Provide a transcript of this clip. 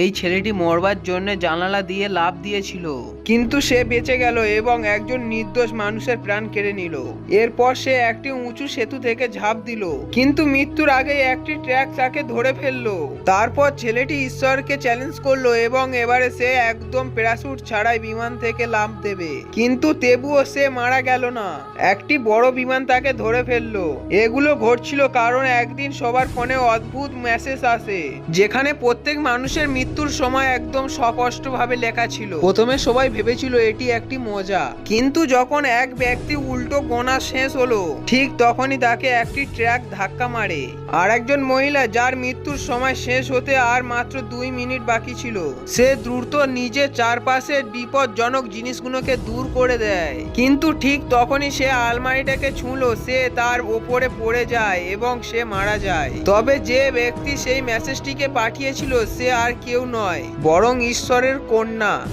এই ছেলেটি মরবার জন্য জানালা দিয়ে লাভ দিয়েছিল। কিন্তু সে বেঁচে গেল এবং একজন নির্দোষ মানুষের প্রাণ কেড়ে নিল। এরপর সে একটি উঁচু সেতু থেকে ঝাঁপ দিল। কিন্তু মৃত্যুর আগে একটি ট্র্যাক তাকে ধরে ফেলল। তারপর ছেলেটি ঈশ্বরকে চ্যালেঞ্জ করল এবং এবারে সে একদম প্যারাশুট ছাড়াই বিমান থেকে লাভ দেবে। কিন্তু তেবুও সে মারা গেল না। একটি বড় বিমান তাকে ধরে ফেলল। এগুলো ঘটছিল কারণ একদিন সবার ফোনে অদ্ভুত মেসেজ আসে, যেখানে প্রত্যেক মানুষের মৃত্যুর সময় একদম স্পষ্টভাবে লেখা ছিল। প্রথমে সবাই ভেবেছিল এটি একটি মজা। কিন্তু যখন এক ব্যক্তি উল্টো গোনা শেষ হলো, ঠিক তখনই তাকে একটি ট্র্যাক ধাক্কা মারে। আর একজন মহিলা, যার মৃত্যুর সময় শেষ হতে আর মাত্র দুই মিনিট বাকি ছিল, সে দ্রুত নিজের চারপাশের বিপজ্জনক জিনিসগুলোকে দূর করে দেয়। কিন্তু ঠিক তখনই সে আলমারিটাকে ছুঁলো, সে তার ওপরে পড়ে যায় এবং সে মারা যায়। তবে যে ব্যক্তি সেই মেসেজটিকে পাঠিয়েছিল, সে আর কেউ নয় বরং ঈশ্বরের কন্যা।